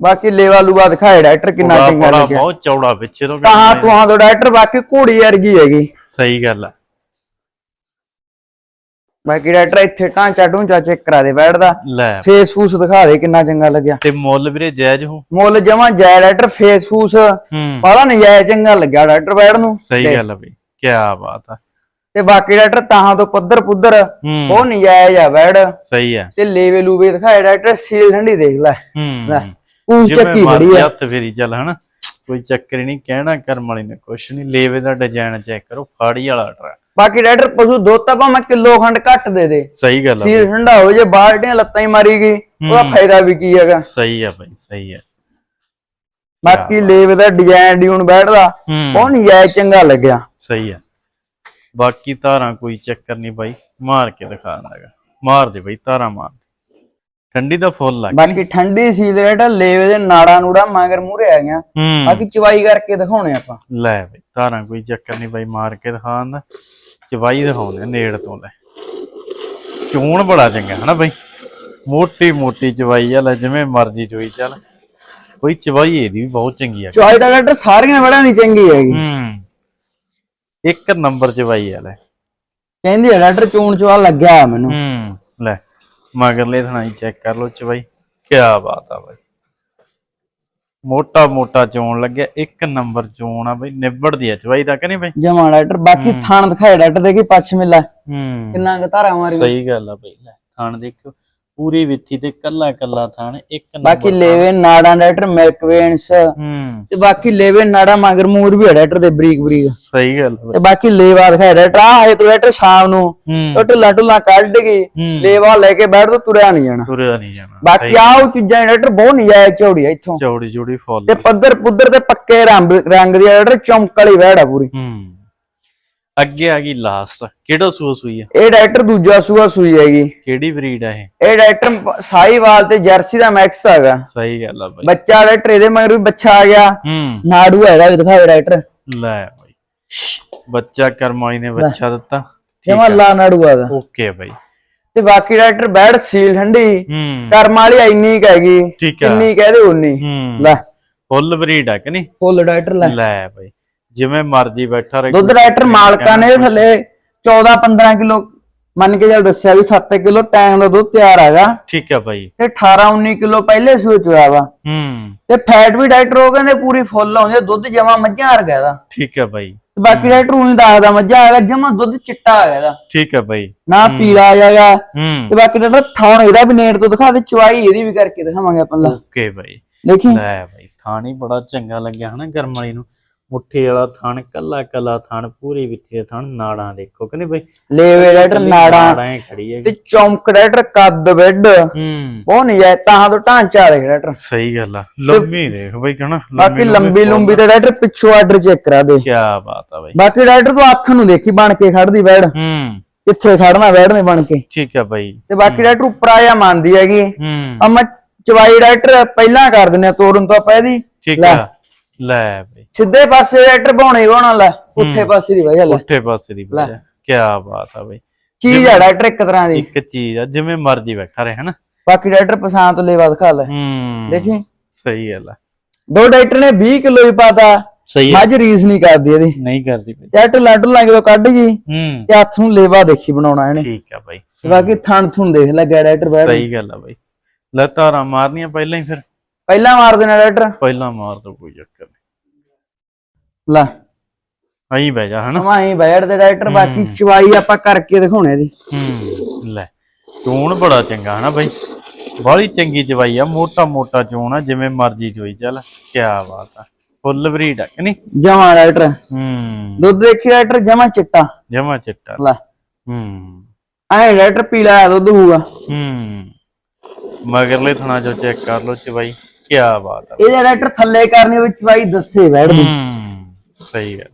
ਬਾਕੀ ਲੇਵਾ ਲੂਵਾ ਦਿਖਾਏ ਡਾਕਟਰ ਕਿੰਨਾ ਚੰਗਾ ਬੜਾ ਲੱਗਿਆ। ਬਹੁਤ ਚੌੜਾ ਪਿੱਛੇ ਤੋਂ ਤਾਂ ਤੁਹਾਂ ਤੋਂ ਡਾਕਟਰ ਬਾਕੀ ਘੋੜੀ ਵਰਗੀ ਹੈਗੀ। ਸਹੀ ਗੱਲ ਆ। ਬਾਕੀ ਡਾਕਟਰ ਇੱਥੇ ਢਾਂਚਾ ਢੂੰਚਾ ਚੈੱਕ ਕਰਾ ਦੇ ਬੈਠਦਾ। ਲੈ। ਫੇਸ ਫੂਸ ਦਿਖਾ ਦੇ ਕਿੰਨਾ ਚੰਗਾ ਲੱਗਿਆ। ਤੇ ਮੁੱਲ ਵੀਰੇ ਜਾਇਜ਼ ਹੋ ਮੁੱਲ ਜਮਾ ਜੈ ਡਾਕਟਰ ਫੇਸ ਫੂਸ ਬਾਲਾ ਨਜਾਇਜ਼ ਚੰਗਾ ਲੱਗਿਆ ਡਾਕਟਰ ਬੈਠ ਨੂੰ। ਸਹੀ ਗੱਲ ਆ ਬਈ ਕੀ ਬਾਤ ਆ। ਤੇ ਬਾਕੀ ਡਾਕਟਰ ਤਾਹਾਂ ਤੋਂ ਪੱਧਰ ਪੁੱਧਰ ਉਹ ਨਜਾਇਜ਼ ਆ ਬੈਠ। ਸਹੀ ਆ। ਤੇ ਲੇਵੇ ਲੂਵੇ ਦਿਖਾਏ ਡਾਕਟਰ ਸੀਲ ਠੰਡੀ ਦੇਖ ਲੈ। ਲੈ ਹੂੰ ਪੂੰਛ ਚੱਕੀ ਬੜੀ ਆ। ਹੱਥ ਫੇਰੀ ਚੱਲ ਹਨਾ? ਕੋਈ ਚੱਕਰ ਨਹੀਂ ਕਹਿਣਾ ਕਰਮ ਵਾਲੀ ਨੇ ਕੁਛ ਨਹੀਂ। ਲੇਵੇ ਦਾ ਡਿਜ਼ਾਈਨ ਚੈੱਕ ਕਰੋ ਫਾੜੀ ਵਾਲਾ ਆਰਡਰ ਬਾਕੀ ਡਾਕਟਰ ਪਸ਼ੂ ਦੁੱਧ ਤਾਂ ਭਾਵੇਂ ਕਿਲੋ ਖੰਡ ਘੱਟ ਦੇ ਦੇ। ਸਹੀ ਗੱਲ ਆ ਸੀਲ ਠੰਡਾ ਹੋ ਜੇ ਬਾਲਟੀਆਂ ਲੱਤਾਂ ਹੀ ਮਾਰੀ ਗਈ ਉਹਦਾ ਫਾਇਦਾ ਵੀ ਕੀ ਹੈਗਾ? ਸਹੀ ਆ ਬਈ ਸਹੀ ਆ। ਬਾਕੀ ਲੇਵੇ ਦਾ ਡਿਜ਼ਾਈਨ ਡਿਊਨ ਬੈਠਦਾ ਉਹ ਨਜਾਇਜ਼ ਚੰਗਾ ਲੱਗਿਆ? ਸਹੀ ਆ। ਬਾਕੀ ਧਾਰਾਂ ਕੋਈ ਚੱਕਰ ਨਹੀਂ ਬਾਈ ਮਾਰ ਕੇ ਦਿਖਾ ਦਾਂਗਾ ਮਾਰ ਦੇ ਬਈ ਧਾਰਾਂ ਮਾਰ ਦੇ। ਠੰਡੀ ਦਾ ਫੁੱਲ ਲੱਗ ਬਾਕੀ ਠੰਡੀ ਸੀਲ ਜਿਹੜਾ ਲੇਵੇ ਦੇ ਨਾੜਾ ਨੂੜਾ ਮਗਰ ਮੂਰੇ ਆ ਗਿਆ ਬਾਕੀ ਚਵਾਈ ਕਰਕੇ ਦਿਖਾਉਣੇ ਆਪਾਂ। ਲੈ ਬਈ ਧਾਰਾਂ ਕੋਈ ਚੱਕਰ ਨਹੀਂ ਬਾਈ ਮਾਰ ਕੇ ਦਿਖਾਉਂਦਾ ਚਵਾਈ ਦਿਖਾਉਂਦੇ ਨੇੜ ਤੋਂ ਲੈ। ਚੂਣ ਬੜਾ ਚੰਗਾ ਹਨਾ ਬਾਈ? ਮੋਟੀ ਮੋਟੀ ਚਵਾਈ ਆ ਲੈ ਜਿਵੇਂ ਮਰਜ਼ੀ ਚੋਈ ਚੱਲ। ਕੋਈ ਚਵਾਈ ਇਹਦੀ ਵੀ ਬਹੁਤ ਚੰਗੀ ਆ। ਚਵਾਈ ਦਾ ਡਾਕਟਰ ਸਾਰੀਆਂ ਬੜਾ ਨਹੀਂ ਚੰਗੀ ਹੈਗੀ। ਹੂੰ। ਇੱਕ ਨੰਬਰ ਚਵਾਈ ਆ ਲੈ। ਕਹਿੰਦੀ ਆ ਡਾਕਟਰ ਚੂਣ ਚਵਾ ਲੱਗਿਆ ਮੈਨੂੰ। ਹੂੰ ਲੈ। ਮਗਰਲੇ ਥਣਾਈ ਚੈੱਕ ਕਰ ਲੋ ਚਵਾਈ ਕੀ ਬਾਤ ਆ ਬਾਈ। ਮੋਟਾ ਮੋਟਾ ਚੋਣ ਲੱਗਿਆ ਇੱਕ ਨੰਬਰ ਚੋਣ ਆ ਬਈ ਨਿਬੜਦੀ ਆ ਚਵਾਈ ਦਾ ਕਿ ਨਹੀਂ ਬਈ? ਜਮਾ ਡਾਕਟਰ ਬਾਕੀ ਥਾਣ ਦਿਖਾਏ ਡਾਕਟਰ ਦੇ ਕੀ ਪੱਛ ਮਿਲਾ ਹੂੰ। ਕਿੰਨਾ ਕੁ ਧਾਰਾ ਮਾਰੀ। ਸਹੀ ਗੱਲ ਆ ਬਈ ਲੈ ਥਾਣ ਦੇਖੋ ਪੂਰੀ ਵਿੱਥੀ ਤੇ ਕੱਲਾ ਕੱਲਾ ਥਾਣ ਇੱਕ ਨੰਬਰ ਬਾਕੀ ਲੇਵੇ ਨਾੜਾਂ ਡਾਕਟਰ ਮਿਲਕ ਵੇਨਸ ਹੂੰ। ਤੇ ਬਾਕੀ ਲੇਵੇ ਨਾੜਾ ਮਗਰ ਮੂਰ ਵੀ ਹੈ ਡਾਕਟਰ ਦੇ ਬਰੀਕ ਬਰੀਕ। ਸਹੀ ਗੱਲ ਆ ਤੇ ਬਾਕੀ ਲੇਵਾ ਦਿਖਾਏ ਡਾਕਟਰ ਆ ਹੈ ਤੂੰ ਡਾਕਟਰ ਸ਼ਾਮ ਨੂੰ ਉਹ ਢਿੱਲਾ ਢੁੱਲਾ ਕੱਢ ਗਈ ਲੇਵਾ ਲੈ ਕੇ ਬੈਠ ਤੋ ਤੁਰਿਆ ਨਹੀਂ ਜਾਣਾ। ਤੁਰਿਆ ਨਹੀਂ ਜਾਣਾ। ਬਾਕੀ ਆਹ ਉਹ ਚੀਜ਼ਾਂ ਡਾਕਟਰ ਬਹੁਤ ਨਜਾਇਜ਼ ਆ ਇੱਥੋਂ। ਚੌੜੀ ਜੋੜੀ ਫੁੱਲ ਤੇ ਪੱਧਰ ਪੁੱਧਰ ਤੇ ਪੱਕੇ ਰੰਗ ਰੰਗ ਦੀ ਡਾਕਟਰ ਚਮਕ ਵਾਲੀ ਵੈੜ ਆ ਪੂਰੀ। ਹੂੰ। ਅੱਗੇ ਆ ਗਈ ਲਾਸਟ ਕਿਹੜਾ ਸੂਸ ਸੂਈ ਆ? ਇਹ ਡਾਕਟਰ ਦੂਜਾ ਸੂਆ ਸੂਈ ਹੈਗੀ। ਕਿਹੜੀ ਬਰੀਡ ਆ ਇਹ? ਇਹ ਡਾਕਟਰ ਸਾਈਵਾਲ ਤੇ ਜਰਸੀ ਦਾ ਮੈਕਸ ਹੈਗਾ। ਸਹੀ ਗੱਲ ਆ ਬਈ। ਬੱਚਾ ਡਾਕਟਰ ਇਹਦੇ ਮਗਰ ਵੀ ਬੱਚਾ ਆ ਗਿਆ। ਹੂੰ। ਨਾੜੂ ਹੈਗਾ ਵੀ ਦਿਖਾਓ ਡਾਕਟਰ। ਲੈ ਬਾਈ। ਬੱਚਾ ਕਰਮਾਈ ਨੇ ਬੱਚਾ ਦਿੱਤਾ। ਜਮਾ ਲਾ ਨਾੜੂ ਹੈਗਾ। ਓਕੇ ਬਾਈ। ਤੇ ਬਾਕੀ ਡਾਕਟਰ ਬੈੜ ਸੀਲ ਠੰਡੀ। ਕਰਮ ਵਾਲੀ ਇੰਨੀ ਕੁ ਹੈਗੀ। ਕਿੰਨੀ ਕਹਦੇ ਉਨੀ ਲੈ। ਫੁੱਲ ਬਰੀਡ ਆ ਕਿ ਨਹੀਂ? ਫੁੱਲ ਡਾਕਟਰ ਲੈ। ਲੈ ਬਾਈ। ਜਿਵੇਂ ਮਰਜ਼ੀ ਬੈਠਾ ਰਹੇ ਦੁੱਧ ਡਾਕਟਰ ਮਾਲਕਾਂ ਨੇ ਥੱਲੇ 14 15 ਕਿਲੋ ਮੰਨ ਕੇ ਚੱਲ ਦੱਸਿਆ ਵੀ 7 ਕਿਲੋ ਟਾਈਮ ਦਾ ਦੁੱਧ ਤਿਆਰ ਹੈਗਾ। ਠੀਕ ਆ ਬਾਈ ਤੇ 18 19 ਕਿਲੋ ਪਹਿਲੇ ਸੂਏ ਚ ਹੋਇਆ ਵਾ। ਹੂੰ। ਤੇ ਫੈਟ ਵੀ ਡਾਕਟਰ ਉਹ ਕਹਿੰਦੇ ਪੂਰੀ ਫੁੱਲ ਆਉਂਦੀ ਦੁੱਧ ਜਮਾ ਮੱਝਾਂ ਵਰਗਾ ਇਹਦਾ। ਠੀਕ ਆ ਬਾਈ ਤੇ ਬਾਕੀ ਡਾਕਟਰ ਉਹੀ ਦੱਸਦਾ ਮੱਝਾਂ ਹੈਗਾ ਜਮਾ ਦੁੱਧ ਚਿੱਟਾ ਹੈਗਾ ਇਹਦਾ। ਠੀਕ ਆ ਬਾਈ ਨਾ ਪੀਲਾ ਹੂੰ। ਤੇ ਬਾਕੀ ਡਾਕਟਰ ਥਾਣ ਇਹਦਾ ਵੀ ਨੇੜ ਤੋਂ ਦਿਖਾ ਦੇ ਚੁਆਈ ਇਹਦੀ ਵੀ ਕਰਕੇ ਦਿਖਾਵਾਂਗੇ ਆਪਾਂ ਲੈ। ਓਕੇ ਦੇਖੀ? ਲੈ ਬਾਈ ਥਾਣੀ ਬੜਾ ਚੰਗਾ ਲੱਗਿਆ ਹਨਾ ਗਰਮ ਵਾਲੀ ਨੂੰ। ਮੁੱਠੀ ਵਾਲਾ ਥਣ ਕੱਲਾ ਕੱਲਾ ਥਣ ਪੂਰੀ ਵਿੱਚੇ ਥਣ ਨਾੜਾਂ ਦੇਖੋ ਕਹਿੰਦੇ ਬਈ? ਲੇਵੇ ਡਾਕਟਰ ਨਾੜਾਂ ਨਾੜਾਂ ਹੀ ਖੜੀ ਹੈ ਤੇ ਚੌਂਕ ਡਾਕਟਰ ਕੱਦ ਬੈੱਡ ਹੂੰ। ਬਹੁਤ ਨਜਾਇਜ਼ ਤਾਂ ਤੋਂ ਢਾਂਚਾ ਦੇਖ ਡਾਕਟਰ। ਸਹੀ ਗੱਲ ਆ। ਲੰਮੀ ਦੇਖ ਬਈ ਕਹਣਾ ਬਾਕੀ ਲੰਬੀ ਲੰਬੀ ਤੇ ਡਾਕਟਰ ਪਿੱਛੋਂ ਆਰਡਰ ਚੈੱਕ ਕਰਾ ਦੇ। ਕੀ ਬਾਤ ਆ ਬਈ। ਬਾਕੀ ਡਾਕਟਰ ਤੂੰ ਹੱਥ ਨੂੰ ਦੇਖੀ ਬਣ ਕੇ ਖੜਦੀ ਬੈਡ ਹੂੰ। ਕਿੱਥੇ ਖੜਨਾ ਬੈਡ ਨੇ ਬਣ ਕੇ। ਠੀਕ ਆ ਬਈ। ਤੇ ਬਾਕੀ ਡਾਕਟਰ ਉੱਪਰ ਆਇਆ ਮੰਨਦੀ ਹੈਗੀ। ਹੂੰ। ਅਮਾ ਚਵਾਈ ਡਾਕਟਰ ਪਹਿਲਾਂ ਕਰ ਦਿੰਦੇ ਆ ਤੋਰਨ ਤੋਂ ਆਪਾਂ ਇਹਦੀ। ਠੀਕ ਲੈ। ਆ। ਲੈ ਬਈ। ਸਿੱਧੇ ਪਾਸੇ ਡਾਕਟਰ ਬਾਉਣਾ ਹੀ ਬਾਉਣਾ ਲੈ ਪੁੱਠੇ ਪਾਸੇ ਦੀ ਵਜ੍ਹਾ ਲੈ। ਉੱਠੇ ਪਾਸੇ ਦੀ ਵਜ੍ਹਾ। ਕੀ ਬਾਤ ਆ ਬਈ। ਚੀਜ਼ ਆ ਡਾਕਟਰ ਇੱਕ ਤਰ੍ਹਾਂ ਦੀ। ਇੱਕ ਚੀਜ਼ ਆ ਜਿਵੇਂ ਮਰਜ਼ੀ ਬੈਠਾ ਰਹੇ ਹਨਾ? ਬਾਕੀ ਡਾਕਟਰ ਪਛਾਣ ਤੋਂ ਲੈਵਾ ਦਿਖਾ ਲੈ। ਹੂੰ। ਦੇਖੀ? ਸਹੀ ਗੱਲ ਆ। ਦੋ ਡਾਕਟਰ ਨੇ 20 ਕਿਲੋ ਹੀ ਪਾਤਾ। ਸਹੀ ਆ। ਮੱਝ ਰੀਸ ਨਹੀਂ ਕਰਦੀ ਇਹਦੀ। ਨਹੀਂ ਕਰਦੀ ਬਈ। ਡਾਕਟਰ ਲੱਡੂ ਲਾਂ ਜਦੋਂ ਕੱਢ ਗਈ। ਹੂੰ। ਤੇ ਹੱਥ ਨੂੰ ਲੇਵਾ ਦੇਖੀ ਬਣਾਉਣਾ ਇਹਨੇ। ਠੀਕ ਆ ਬਈ। ਤੇ ਬਾਕੀ ਥਣ ਥੁਣ ਦੇਖ ਲੈ ਗਿਆ ਡਾਕਟਰ ਬੈਠ ਸਹੀ ਗੱਲ ਆ ਬਈ। ਲੈ ਧਾਰਾਂ ਮਾਰਨੀਆਂ ਪਹਿਲਾਂ ਹੀ ਫਿਰ। ਪਹਿਲਾਂ ਮਾਰ ਦੇਣਾ ਡਾਕਟਰ? ਪਹਿਲਾਂ ਮਾਰ ਦੋ ਕੋਈ ਚੱਕਰ ਨਹੀਂ ਲੈ। ਆਈ ਬਹਿ ਜਾ ਹਨਾ? ਹਮਾਈ ਬੈਠ ਦੇ ਡਾਕਟਰ ਬਾਕੀ ਚਵਾਈ ਆਪਾਂ ਕਰਕੇ ਦਿਖਾਉਣੇ ਇਹਦੀ। ਹੂੰ ਲੈ। ਚੋਣ ਬੜਾ ਚੰਗਾ ਹਨਾ ਬਈ? ਬਾਹਲੀ ਚੰਗੀ ਚਵਾਈ ਆ ਮੋਟਾ ਮੋਟਾ ਚੋਣ ਆ ਜਿਵੇਂ ਮਰਜ਼ੀ ਚੋਈ ਚੱਲ। ਕੀ ਬਾਤ ਆ। ਫੁੱਲ ਬਰੀਡ ਆ ਕਿ ਨਹੀਂ? ਜਮਾ ਡਾਕਟਰ। ਹੂੰ। ਦੁੱਧ ਦੇਖੀ ਡਾਕਟਰ ਜਮਾ ਚਿੱਟਾ। ਜਮਾ ਚਿੱਟਾ। ਲੈ। ਹੂੰ। ਐ ਡਾਕਟਰ ਪੀਲਾ ਦੁੱਧ ਹੋਊਗਾ। ਹੂੰ। ਮਗਰਲੇ ਥਣਾ ਜੋ ਚੈੱਕ ਕਰ ਲੋ ਚਵਾਈ। ਕੀ ਬਾਤ ਆ ਇਹਦਾ ਡਾਕਟਰ ਥੱਲੇ ਕਰਨੀ ਵਿੱਚ ਚਵਾਈ ਦੱਸੇ ਬੈਠ ਦੀ ਹੂੰ ਸਹੀ ਗੱਲ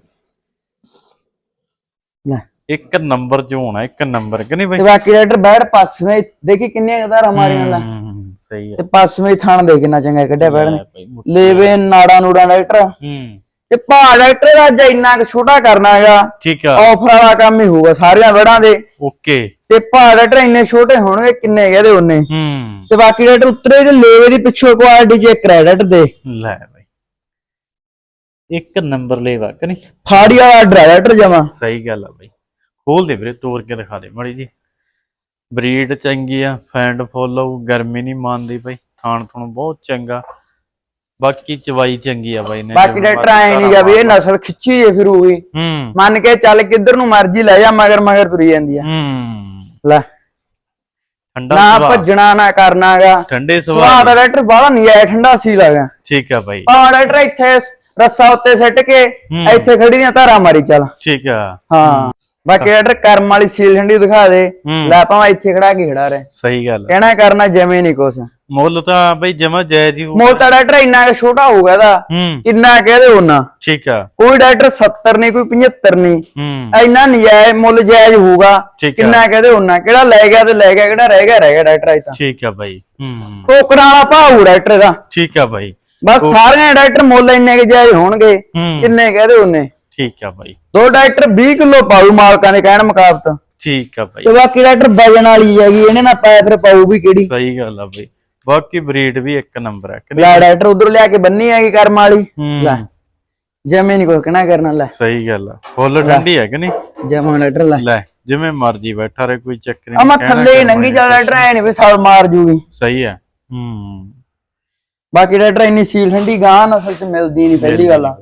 ਲੈ। ਇੱਕ ਨੰਬਰ ਚ ਹੋਣਾ ਇੱਕ ਨੰਬਰ ਕਿ ਨਹੀਂ ਬਈ? ਬਾਕੀ ਡਾਕਟਰ ਬੈਠ ਪਾਸਵੇਂ ਦੇਖੀ ਕਿੰਨੀਆਂ ਕਦਾਰਾਂ ਮਾਰੀਆਂ ਲੈ। ਹੂੰ, ਸਹੀ ਹੈ। ਤੇ ਪਾਸਵੇਂ ਥਣ ਦੇ ਕਿੰਨਾ ਚੰਗਾ ਕੱਢਿਆ ਬੈਠ ਨੇ। ਬਈ ਲੇਵੇ ਨਾੜਾ ਨੂੜਾ ਡਾਕਟਰ ਹੂੰ। ਤੇ ਭਾ ਡਾਕਟਰ ਦਾ ਅੱਜ ਇੰਨਾ ਕੁ ਛੋਟਾ ਕਰਨਾ ਹੈਗਾ ਠੀਕ ਆ। ਆਫਰ ਵਾਲਾ ਕੰਮ ਹੀ ਹੋਊਗਾ ਸਾਰੀਆਂ ਵੜਾਂ ਦੇ। ਓਕੇ। ਤੇ ਭਾ ਡਾਕਟਰ ਇੰਨੇ ਛੋਟੇ ਹੋਣਗੇ ਕਿੰਨੇ ਕਹਦੇ ਉਹਨੇ ਹੂੰ। ਤੇ ਬਾਕੀ ਡਾਕਟਰ ਉੱਤਰੇ ਦੇ ਲੇਵੇ ਦੀ ਪਿੱਛੋਂ ਕੁਆਲਿਟੀ ਚੈੱਕ ਕ੍ਰੈਡਿਟ ਦੇ। ਲੈ ਬਈ। ਇੱਕ ਨੰਬਰ ਲੈਵਾ ਕਿ ਨਹੀਂ? ਫਾੜੀ ਵਾਲਾ ਡਾਕਟਰ ਜਮਾ। ਸਹੀ ਗੱਲ ਆ ਬਈ। ਖੋਲ ਦੇ ਵੀਰੇ ਤੋੜ ਕੇ ਦਿਖਾ ਦੇ ਮੜੀ ਜੀ ਬਰੀਡ ਚੰਗੀ ਆ ਫੈਂਡ ਫੋਲੋ ਗਰਮੀ ਨਹੀਂ ਮੰਨਦੀ ਬਈ। ਥਾਣ ਥਣ ਬਹੁਤ ਚੰਗਾ। ਬਾਕੀ ਚਵਾਈ ਚੰਗੀ ਆ ਬਾਈ ਨੇ ਬਾਕੀ ਜਿਵੇਂ ਡਾਕਟਰ ਆਏ ਨਹੀਂ ਗਾ ਵੀ ਇਹ ਨਸਲ ਖਿੱਚੀ ਜੇ ਫਿਰੂਗੀ ਹੂੰ। ਮੰਨ ਕੇ ਚੱਲ ਕਿੱਧਰ ਨੂੰ ਮਰਜ਼ੀ ਲੈ ਜਾ ਮਗਰ ਮਗਰ ਤੁਰੀ ਜਾਂਦੀ ਆ। ਹੂੰ। ਲੈ। ਠੰਡਾ ਨਾ ਭੱਜਣਾ ਨਾ ਕਰਨਾਗਾ ਠੰਡੇ ਸੁਭਾਅ ਦਾ। ਡਾਕਟਰ ਬਾਹਲਾ ਨਹੀਂ ਆਇਆ ਠੰਡਾ ਸੀ ਲੱਗਾ ਠੀਕ ਆ ਬਾਈ। ਆ ਡਾਕਟਰ ਇੱਥੇ ਰੱਸਾ ਉੱਤੇ ਸਿੱਟ ਕੇ ਇੱਥੇ ਖੜੀ ਦੀਆਂ ਧਾਰਾਂ ਮਾਰੀ ਚੱਲ। ਠੀਕ ਆ। ਹਾਂ। ਬਾਕੀ ਡਾਕਟਰ ਕਰਮ ਵਾਲੀ ਸੀਲ ਠੰਡੀ ਦਿਖਾ ਦੇ। ਹੂੰ। ਲੈ ਭਾਵੇਂ ਇੱਥੇ ਖੜਾ ਕੇ ਖੜਾ ਰਹੇ। ਸਹੀ ਗੱਲ। ਕਹਿਣਾ ਕਰਨਾ ਜਮੇ ਨਹੀਂ ਕੁਛ। ਮੁੱਲ ਤਾਂ ਬਈ ਜਮਾ ਜਾਇਜ਼ ਹੀ ਹੋਊ। ਮੋਲ ਤਾਂ ਡਾਕਟਰ ਇੰਨਾ ਕੁ ਛੋਟਾ ਹੋਊਗਾ ਇਹਦਾ। ਹੂੰ। ਕਿੰਨਾ ਕਹਦੇ ਉਹਨਾਂ ਠੀਕ ਆ। ਕੋਈ ਡਾਕਟਰ 70 ਨਹੀਂ ਕੋਈ 75 ਨਹੀਂ। ਹੂੰ। ਇੰਨਾ ਨਜਾਇਜ਼ ਮੁੱਲ ਜਾਇਜ਼ ਹੋਊਗਾ। ਠੀਕ ਆ। ਕਿੰਨਾ ਕਹਦੇ ਉਹਨਾਂ ਕਿਹੜਾ ਲੈ ਗਿਆ ਤੇ ਲੈ ਗਿਆ ਕਿਹੜਾ ਰਹਿ ਗਿਆ ਰਹਿ ਗਿਆ ਡਾਕਟਰ ਅਜ ਤਾਂ। ਠੀਕ ਆ ਬਾਈ। ਹੂੰ। ਵਾਲਾ ਭਾਊ ਡਾਕਟਰ ਦਾ ਠੀਕ ਆ ਬਾਈ। ਬਸ ਸਾਰੇ ਡਾਕਟਰ ਮੁੱਲ ਇੰਨੇ ਕੁ ਜਾਇਜ਼ ਹੋਣਗੇ। ਹੂੰ। ਕਿੰਨੇ ਕਹਦੇ ਉਹਨੇ। ਠੀਕ ਆ ਬਾਈ। ਦੋ ਡਾਕਟਰ 20 ਕਿਲੋ ਪਾਊ ਮਾਲਕਾਂ ਦੇ ਕਹਿਣ ਮੁਕਾਬਤ। ਠੀਕ ਆ ਬਾਈ। ਤੇ ਬਾਕੀ ਡਾਕਟਰ ਵਜਨ ਵਾਲੀ ਹੈਗੀ ਇਹਨੇ ਨਾ ਪਾਇਆ ਫਿਰ ਪਾਊ ਵੀ ਕਿਹੜੀ। ਸਹੀ ਗੱਲ ਆ ਬਾਈ। ਬਾਕੀ ਬਰੀਡ ਵੀ ਇੱਕ ਨੰਬਰ ਹੈ? ਲੈ ਡਾਕਟਰ ਉਧਰ ਲਿਆ ਕੇ ਬੰਨੀ ਹੈਗੀ ਕਰਮ ਵਾਲੀ? ਲੈ। ਜਮੇ ਨਹੀਂ ਕੋਈ ਕਹਿਣਾ ਕਰਨਾ ਲੈ। ਸਹੀ ਗੱਲ ਆ। ਫੁੱਲ ਠੰਡੀ ਹੈ ਕਿ ਨਹੀਂ? ਜਮਾ ਡਾਕਟਰ ਲੈ। ਲੈ ਜਿਵੇਂ ਮਰਜ਼ੀ ਬੈਠਾ ਰਹੇ ਕੋਈ ਚੱਕਰ ਨਹੀਂ ਥੱਲੇ ਹੀ ਨੰਗੀ ਚੱਲ ਡਾਕਟਰ ਐ ਨਹੀਂ। ਵੀ ਸਾਲ ਮਾਰ ਜੂਗੀ। ਸਹੀ ਹੈ ਹੂੰ। ਬਾਕੀ ਡਾਕਟਰ ਇੰਨੀ ਸੀਲ ਠੰਡੀ ਗਾਂ ਨਸਲ ਚ ਮਿਲਦੀ ਨਹੀਂ ਪਹਿਲੀ ਗੱਲ ਆ।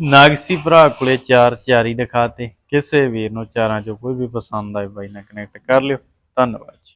ਨਾਗਸੀ ਭਰਾ ਕੋਲੇ ਚਾਰ ਚਾਰੀ ਦਿਖਾਤੇ ਕਿਸੇ ਵੀਰ ਨੂੰ ਚਾਰਾਂ ਚੋਂ ਕੋਈ ਵੀ ਪਸੰਦ ਆਏ ਬਾਈ ਨਾਲ ਕਨੈਕਟ ਕਰ ਲਿਓ। ਧੰਨਵਾਦ ਜੀ।